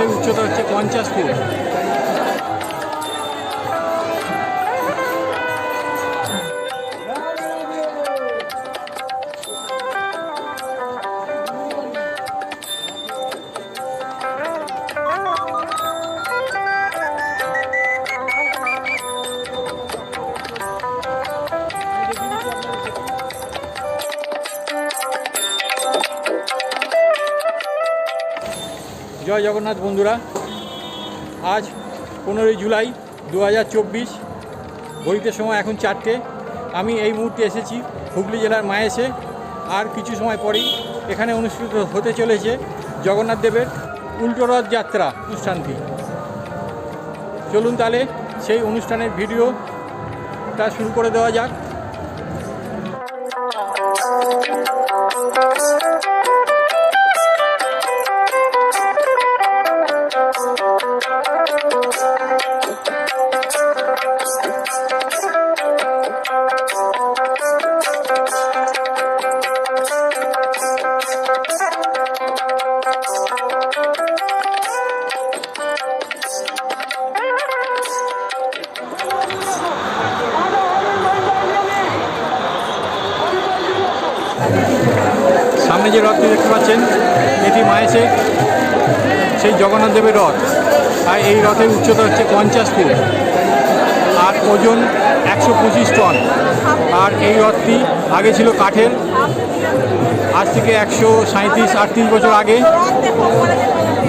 রথের উচ্চতা হচ্ছে পঞ্চাশ ফুট জয় জগন্নাথ বন্ধুরা, আজ পনেরোই জুলাই দু হাজার চব্বিশ, ঘড়িতে সময় এখন চারটে। আমি এই মুহূর্তে এসেছি হুগলি জেলার মায়েসে, আর কিছু সময় পরেই এখানে অনুষ্ঠিত হতে চলেছে জগন্নাথ দেবের উল্টো রথ যাত্রা অনুষ্ঠানটি। চলুন তাহলে সেই অনুষ্ঠানের ভিডিওটা শুরু করে দেওয়া যাক। সামনে যে রথটি দেখতে পাচ্ছেন, এটি মায়েসে সেই জগন্নাথ দেবের রথ আর এই রথের উচ্চতা হচ্ছে পঞ্চাশ ফুট। আর ওজন একশো পঁচিশ টন। আর এই রথটি আগে ছিল কাঠের, আজ থেকে একশো সাঁত্রিশ আটত্রিশ বছর আগে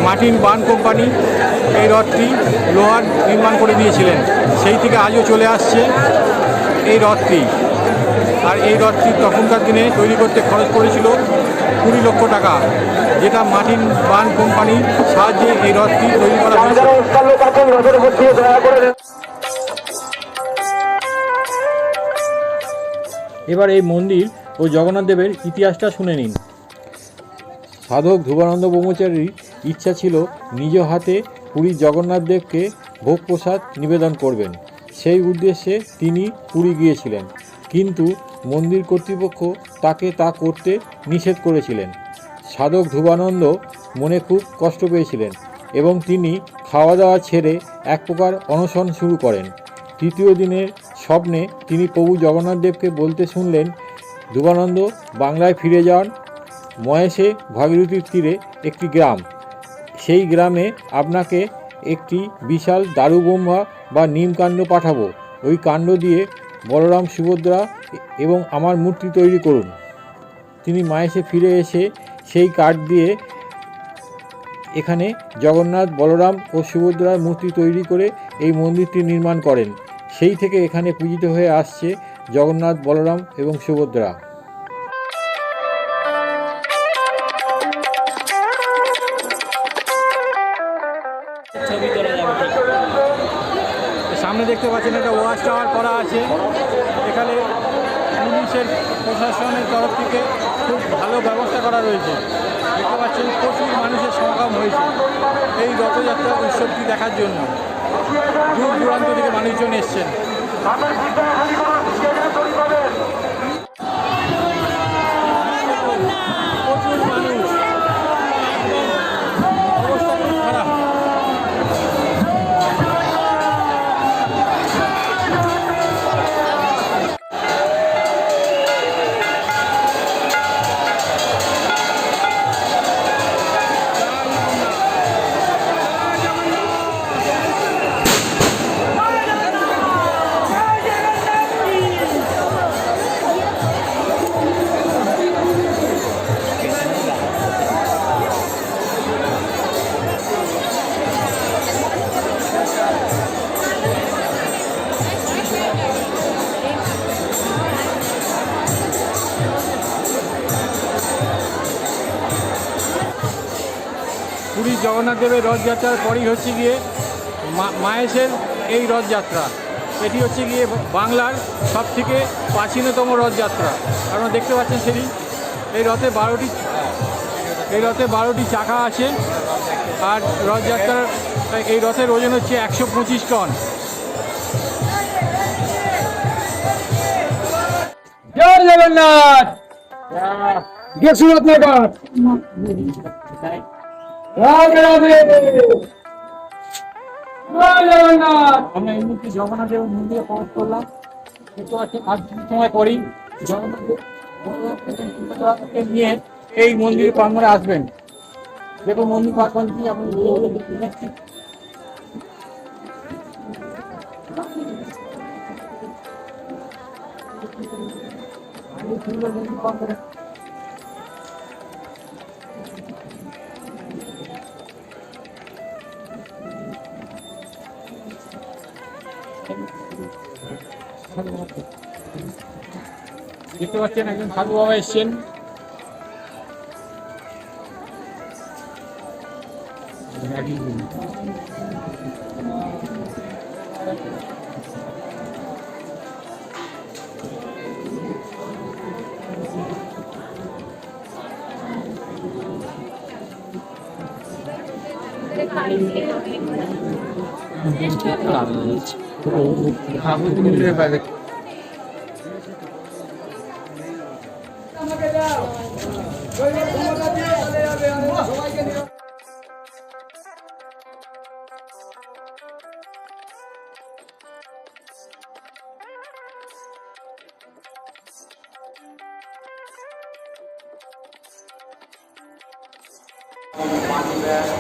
মার্টিন বান কোম্পানি এই রথটি লোহার নির্মাণ করে দিয়েছিলেন। সেই থেকে আজও চলে আসছে এই রথটি আর এই রথটি তখনকার দিনে তৈরি করতে খরচ পড়েছিল কুড়ি লক্ষ টাকা যেটা মার্টিন বান কোম্পানির সাহায্যে এই রথটি তৈরি করা হয়েছে। এবার এই মন্দির ও জগন্নাথ দেবের ইতিহাসটা শুনে নিন। সাধক ধ্রুবানন্দ ব্রহ্মচারীর ইচ্ছা ছিল নিজ হাতে পুরী জগন্নাথ দেবকে ভোগ প্রসাদ নিবেদন করবেন। সেই উদ্দেশ্যে তিনি পুরী গিয়েছিলেন। কিন্তু মন্দির কর্তৃপক্ষ তাকে তা করতে নিষেধ করেছিলেন। সাধক ধ্রুবানন্দ মনে খুব কষ্ট পেয়েছিলেন এবং তিনি খাওয়া দাওয়া ছেড়ে এক প্রকার অনশন শুরু করেন। তৃতীয় দিনের স্বপ্নে তিনি প্রভু জগন্নাথ দেবকে বলতে শুনলেন, ধ্রুবানন্দ, বাংলায় ফিরে যান। মহেশে ভাগীরথীর তীরে একটি গ্রাম। সেই গ্রামে আপনাকে একটি বিশাল দারুবোম্বা বা নিমকাণ্ড পাঠাবো। ওই কাণ্ড দিয়ে বলরাম সুভদ্রা এবং আমার মূর্তি তৈরি করুন। তিনি মায়েসে ফিরে এসে সেই কাঠ দিয়ে এখানে জগন্নাথ, বলরাম ও সুভদ্রার মূর্তি তৈরি করে এই মন্দিরটি নির্মাণ করেন। সেই থেকে এখানে পূজিত হয়ে আসছে জগন্নাথ, বলরাম এবং সুভদ্রা। সামনে দেখতে পাচ্ছেন একটা ওয়াচ টাওয়ার করা আছে। এখানে পুলিশের প্রশাসনের তরফ থেকে খুব ভালো ব্যবস্থা করা রয়েছে। দেখতে পাচ্ছেন, প্রচুর মানুষের সমাগম হয়েছে এই রথযাত্রা উৎসবটি দেখার জন্য। দূর দূরান্ত থেকে মানুষজন এসছেন। পুরী জগন্নাথ দেবের রথযাত্রার পরই হচ্ছে গিয়ে মা- মায়েসের এই রথযাত্রা। এটি হচ্ছে গিয়ে বাংলার সব থেকে প্রাচীনতম রথযাত্রা। আপনারা দেখতে পাচ্ছেন সেটি। এই রথে বারোটি, এই রথে বারোটি চাকা আছে। আর রথযাত্রার, এই রথের ওজন হচ্ছে একশো পঁচিশ টন। জয় জগন্নাথ! গেছিল আপনার আমরা মন্দিরে করলাম সুভদ্রাকে নিয়ে এই মন্দিরে প্রাঙ্গণে আসবেন দেখুন মন্দির প্রাঙ্গণটি আপনি ভিডিওতে দেখতে সুন্দর মন্দির প্রাঙ্গণে দেখতে পাচ্ছেন একজন সাধু বাবা এসছেন।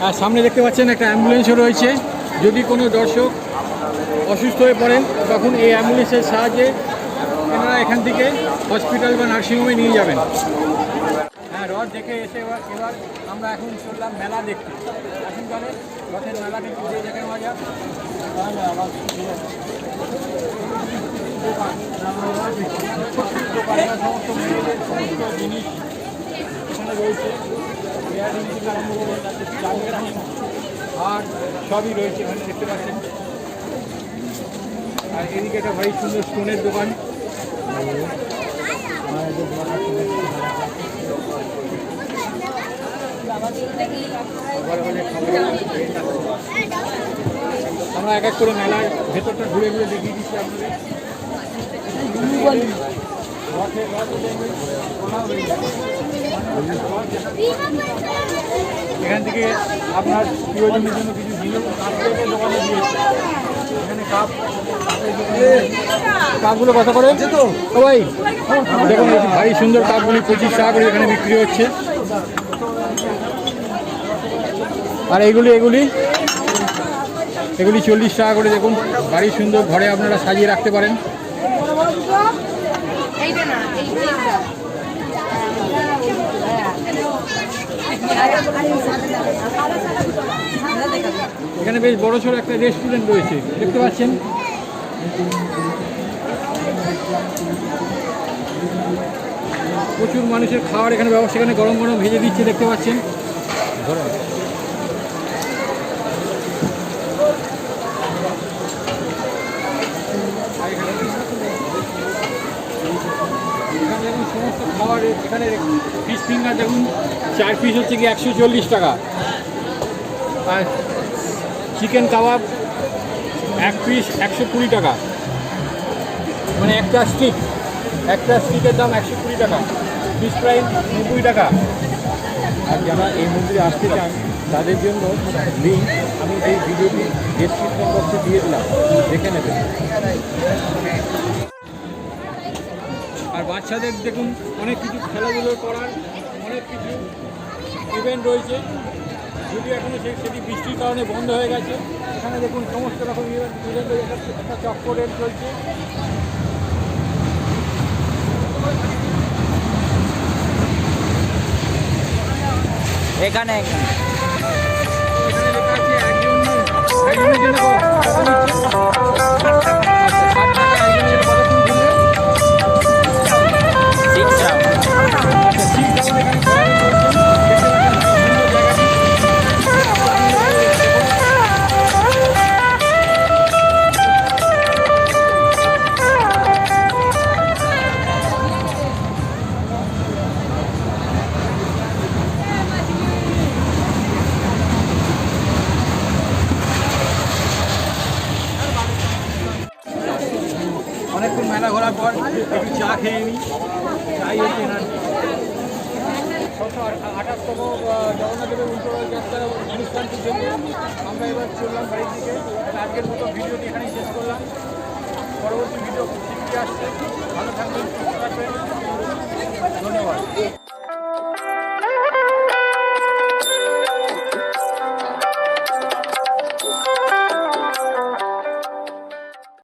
আর সামনে দেখতে পাচ্ছেন একটা অ্যাম্বুলেন্সও রয়েছে। যদি কোনো দর্শক অসুস্থ হয়ে পড়েন, তখন এই অ্যাম্বুলেন্সের সাহায্যে এনারা এখান থেকে হসপিটাল বা নার্সিংহোমে নিয়ে যাবেন। হ্যাঁ রথ দেখে এসে এবার এবার আমরা এখন চললাম মেলা দেখতে। এখন তাহলে, রথের মেলা দেখতে যে সমস্ত মেয়েদের সমস্ত জিনিস এখানে রয়েছে এয়ারিং থেকে আরম্ভ করে আইন আর সবই রয়েছে এখানে, দেখতে পাচ্ছেন। আর এদিকে একটা ভাই সুন্দর স্টোনের দোকান। আমরা এক এক করে মেলার ভেতরটা ঘুরে ঘুরে দেখিয়ে দিচ্ছি আপনাদের। এখান থেকে আপনার প্রিয়জনের জন্য কিছু জিনিস দোকানে দিয়েছে এখানে কাপ কাপগুলো কত করে? ও ভাই দেখুন ভারী সুন্দর কাপগুলি পঁচিশ টাকা করে এখানে বিক্রি হচ্ছে। আর এইগুলি এগুলি? এগুলি চল্লিশ টাকা করে দেখুন ভারী সুন্দর ঘরে আপনারা সাজিয়ে রাখতে পারেন। এখানে বেশ বড় সড়ো একটা রেস্টুরেন্ট রয়েছে, দেখতে পাচ্ছেন প্রচুর মানুষের খাওয়ার এখানে ব্যবস্থা, এখানে গরম গরম ভেজে দিচ্ছে, দেখতে পাচ্ছেন। আর এখানে এখানে দেখুন সমস্ত খাবার এখানে ফিশ ফিঙ্গার দেখুন, চার পিস হচ্ছে কি একশো চল্লিশ টাকা। আর চিকেন কাবাব এক পিস একশো কুড়ি টাকা। মানে একটা স্টিক একটা স্টিকের দাম একশো কুড়ি টাকা। পিস প্রাইস নব্বই টাকা। আর যারা এই মন্দিরে আসতে চান, তাদের জন্য লিঙ্ক আমি এই ভিডিওটি ডেসক্রিপশন বক্সে দিয়ে দিলাম, দেখে নেবেন। আর বাচ্চাদের দেখুন অনেক কিছু খেলাধুলো করার অনেক কিছু ইভেন্ট রয়েছে। যদি এখনও সে সেটি বৃষ্টির কারণে বন্ধ হয়ে গেছে। এখানে দেখুন সমস্ত রকম ইভেন্ট ইভেন্ট রয়েছে। একটা- চক্করের চলছে। এখানে এখানে। এখানে লেখা আছে একজন একজনের জন্য খেয়ে নিই চাই হচ্ছে এনার ছশো আঠাশতম জগন্নাথদেবের উল্টো যাত্রা অনুষ্ঠানটি জন্য আমরা এবার চললাম বাড়ির দিকে। আজকের মতো ভিডিওটি এখানেই শেষ করলাম। পরবর্তী ভিডিও আসছে। ভালো থাকবেন, সুস্থ থাকবেন। ধন্যবাদ।